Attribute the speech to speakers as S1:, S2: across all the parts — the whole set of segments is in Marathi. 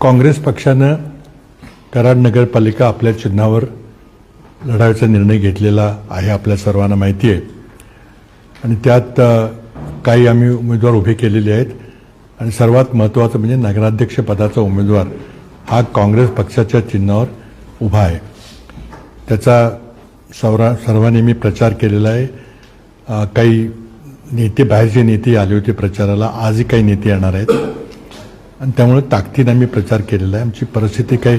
S1: काँग्रेस पक्षानं कराड नगरपालिका आपल्या चिन्हावर लढायचा निर्णय घेतलेला आहे आपल्या सर्वांना माहिती आहे. आणि त्यात काही आम्ही उमेदवार उभे केलेले आहेत. आणि सर्वात महत्त्वाचं म्हणजे नगराध्यक्ष पदाचा उमेदवार हा काँग्रेस पक्षाच्या चिन्हावर उभा आहे. त्याचा सर्वा सर्वांनी मी प्रचार केलेला आहे. काही नेते बाहेरचे नेते आले होते प्रचाराला. आजही काही नेते येणार आहेत. आणि त्यामुळे ताकदीने आम्ही प्रचार केलेला आहे. आमची परिस्थिती काही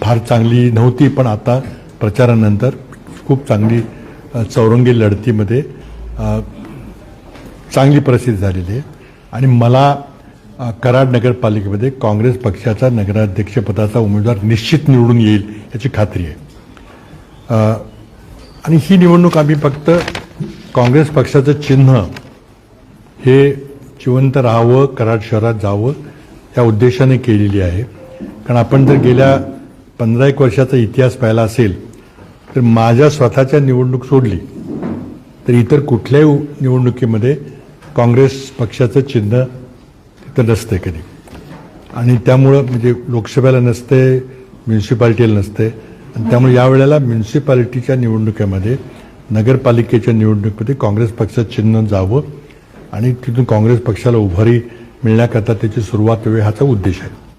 S1: फार चांगली नव्हती पण आता प्रचारानंतर खूप चांगली चौरंगी लढतीमध्ये चांगली परिस्थिती झालेली आहे. आणि मला कराड नगरपालिकेमध्ये काँग्रेस पक्षाचा नगराध्यक्षपदाचा उमेदवार निश्चित निवडून येईल याची खात्री आहे. आणि ही निवडणूक आम्ही फक्त काँग्रेस पक्षाचं चिन्ह हे जिवंत राहावं कराड शहरात जावं त्या उद्देशाने केलेली आहे. कारण आपण जर गेल्या पंधरा एक वर्षाचा इतिहास पाहिला असेल तर माझ्या स्वतःच्या निवडणूक सोडली तर इतर कुठल्याही निवडणुकीमध्ये काँग्रेस पक्षाचं चिन्ह तिथं नसते कधी. आणि त्यामुळं म्हणजे लोकसभेला नसते म्युन्सिपाल्टीला नसते. आणि त्यामुळे यावेळेला म्युन्सिपाल्टीच्या निवडणुकीमध्ये नगरपालिकेच्या निवडणुकीमध्ये काँग्रेस पक्षाचं चिन्ह जावं आणि तिथून काँग्रेस पक्षाला उभारी मिळण्याकरता त्याची सुरुवात व्हावी हाचा उद्देश आहे.